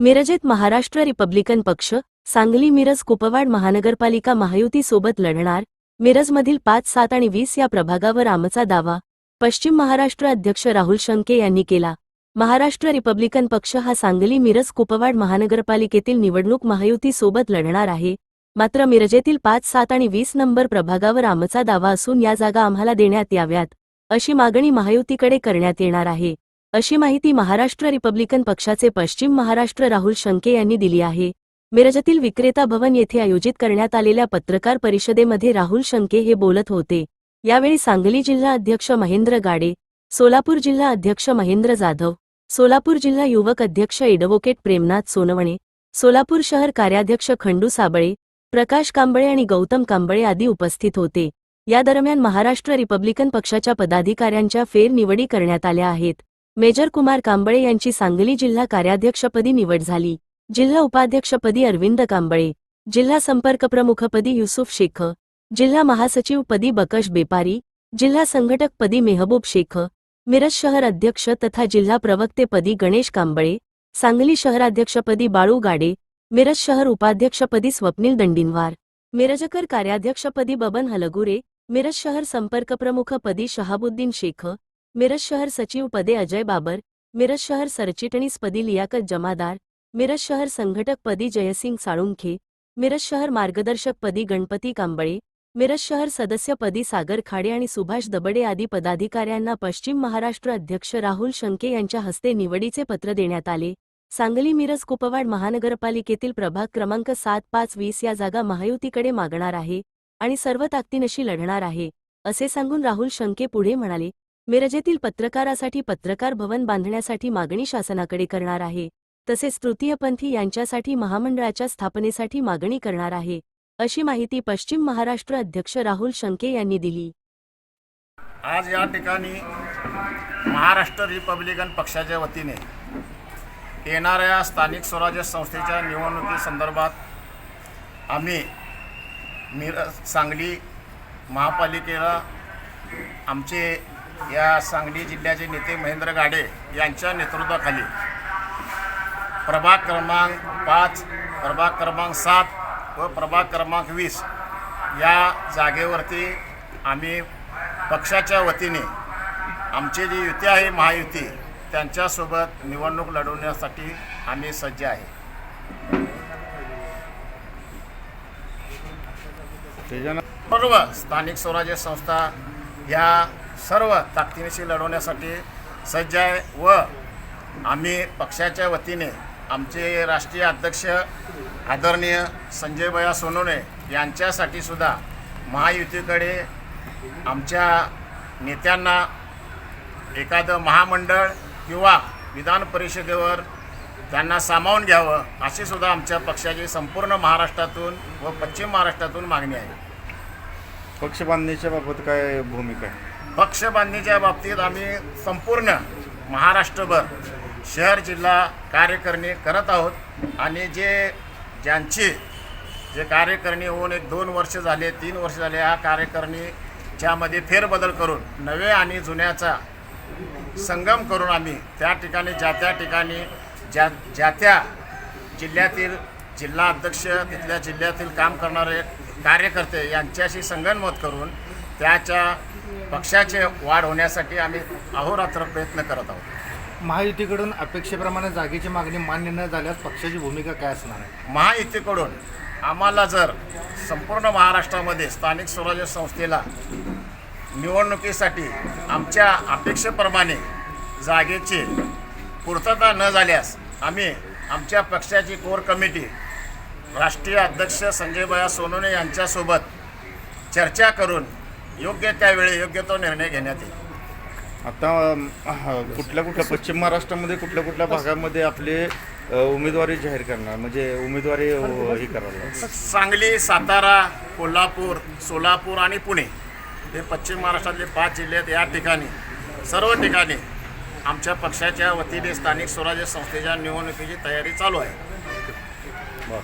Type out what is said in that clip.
मिरजेत Maharashtra Republican पक्ष सांगली मिरज कुपवाड महानगरपालिका महायुती सोबत लढणार मिरजमधील पाच सात आणि वीस या प्रभागावर आमचा दावा पश्चिम महाराष्ट्र अध्यक्ष राहुल शंके यांनी केला. महाराष्ट्र रिपब्लिकन पक्ष हा सांगली मिरज कुपवाड महानगरपालिकेतील निवडणूक महायुती सोबत लढणार आहे मात्र मिरजेतील पाच सात आणि वीस नंबर प्रभागावर आमचा दावा असून या जागा आम्हाला देण्यात याव्यात अशी मागणी महायुतीकडे करण्यात येणार आहे. अशी माहिती महाराष्ट्र रिपब्लिकन पक्षाचे पश्चिम महाराष्ट्र राहुल शंके यांनी दिली आहे. मिरजतील विक्रेता भवन येथे आयोजित करण्यात आलेल्या पत्रकार परिषदेमध्ये राहुल शंके हे बोलत होते. यावेळी सांगली जिल्हा अध्यक्ष महेंद्र गाडे सोलापूर जिल्हा अध्यक्ष महेंद्र जाधव सोलापूर जिल्हा युवक अध्यक्ष एडव्होकेट प्रेमनाथ सोनवणे सोलापूर शहर कार्याध्यक्ष खंडू साबळे प्रकाश कांबळे आणि गौतम कांबळे आदी उपस्थित होते. या दरम्यान महाराष्ट्र रिपब्लिकन पक्षाच्या पदाधिकाऱ्यांच्या फेरनिवडी करण्यात आल्या आहेत. मेजर कुमार कांबळे यांची सांगली जिल्हा कार्याध्यक्षपदी निवड झाली. जिल्हा उपाध्यक्षपदी अरविंद कांबळे जिल्हा संपर्कप्रमुखपदी युसुफ शेख जिल्हा महासचिवपदी बकश बेपारी जिल्हा संघटकपदी मेहबूब शेख मिरज शहर अध्यक्ष तथा जिल्हा प्रवक्तेपदी गणेश कांबळे सांगली शहराध्यक्षपदी बाळू गाडे मिरज शहर उपाध्यक्षपदी स्वप्नील दंडिनवार मिरजकर कार्याध्यक्षपदी बबन हलगुरे मिरज शहर संपर्कप्रमुखपदी शहाबुद्दीन शेख मिरज शहर सचिव पदे अजय बाबर मिरज शहर सरचिटणीसपदी लियाकत जमादार मिरज शहर संघटकपदी जयसिंग साळुंखे मिरज शहर मार्गदर्शकपदी गणपती कांबळे मिरज शहर सदस्यपदी सागर खाडे आणि सुभाष दबडे आदी पदाधिकाऱ्यांना पश्चिम महाराष्ट्र अध्यक्ष राहुल शंके यांच्या हस्ते निवडीचे पत्र देण्यात आले. सांगली मिरज कुपवाड महानगरपालिकेतील प्रभाग क्रमांक सात पाच वीस या जागा महायुतीकडे मागणार आहे आणि सर्व ताकदीनशी लढणार आहे असे सांगून राहुल शंके पुढे म्हणाले. मिरजेतील पत्रकारासाठी पत्रकार भवन बांधण्यासाठी मागणी शासनाकडे करणार आहे. तसेच तृतीयपंथी यांच्यासाठी महामंडळाच्या स्थापनेसाठी मागणी करणार आहे अशी माहिती पश्चिम महाराष्ट्र अध्यक्ष राहुल शंके यांनी दिली. आज या ठिकाणी महाराष्ट्र रिपब्लिकन पक्षाच्या वतीने येणाऱ्या स्थानिक स्वराज्य संस्थेच्या निवडणुकीसंदर्भात आम्ही मिर सांगली महापालिकेला आमचे या सांगली जिल्ह्याचे नेते महेंद्र गाडे यांच्या नेतृत्वाखाली. प्रभाग क्रमांक पाच प्रभाग क्रमांक सात व प्रभाग क्रमांक वीस या जागेवरती आम्ही पक्षाच्या वतीने आमची जी युती आहे महायुती त्यांच्यासोबत निवडणूक लढवण्यासाठी आम्ही सज्ज आहे. स्थानिक स्वराज्य संस्था ह्या सर्व ताकदीनिशी लढवण्यासाठी सज्ज आहे व आम्ही पक्षाच्या वतीने आमचे राष्ट्रीय अध्यक्ष आदरणीय संजय सोनोने सोनवणे यांच्यासाठी सुद्धा महायुतीकडे आमच्या नेत्यांना एखादं महामंडळ किंवा विधान परिषदेवर त्यांना सामावून घ्यावं अशी सुद्धा आमच्या पक्षाची संपूर्ण महाराष्ट्रातून व पश्चिम महाराष्ट्रातून मागणी आहे. पक्ष बांधणीच्या बाबत काय भूमिका आहे? पक्ष बांधणीच्या बाबतीत आम्ही संपूर्ण महाराष्ट्रभर शहर जिल्हा कार्यकारिणी करत आहोत. आणि जे ज्यांची जे कार्यकारिणी होऊन एक दोन वर्ष झाले तीन वर्ष झाले या कार्यकारिणीच्यामध्ये फेरबदल करून नवे आणि जुन्याचा संगम करून आम्ही त्या ठिकाणी ज्या त्या ठिकाणी ज्या ज्या त्या जिल्ह्यातील जिल्हा अध्यक्ष तिथल्या जिल्ह्यातील काम करणारे कार्यकर्ते यांच्याशी संगनमत करून त्याच्या पक्षाचे वाढ होण्यासाठी आम्ही अहोरात्र प्रयत्न करत आहोत. महायुतीकडून अपेक्षेप्रमाणे जागेची मागणी मान्य न झाल्यास पक्षाची भूमिका काय असणार आहे? महायुतीकडून आम्हाला जर संपूर्ण महाराष्ट्रामध्ये स्थानिक स्वराज्य संस्थेला निवडणुकीसाठी आमच्या अपेक्षेप्रमाणे जागेची पूर्तता न झाल्यास आम्ही आमच्या पक्षाची कोर कमिटी राष्ट्रीय अध्यक्ष संजयभया सोनवणे यांच्यासोबत चर्चा करून योग्य त्यावेळी योग्य तो निर्णय घेण्यात येईल. आता कुठल्या कुठल्या पश्चिम महाराष्ट्रामध्ये कुठल्या कुठल्या भागामध्ये आपले अ, उमेदवारी जाहीर करणार? म्हणजे उमेदवारी अ, हे करायला सांगली सातारा कोल्हापूर सोलापूर आणि पुणे हे पश्चिम महाराष्ट्रातले पाच जिल्हे आहेत या ठिकाणी सर्व ठिकाणी आमच्या पक्षाच्या वतीने स्थानिक स्वराज्य संस्थेच्या निवडणुकीची तयारी चालू आहे. बरं.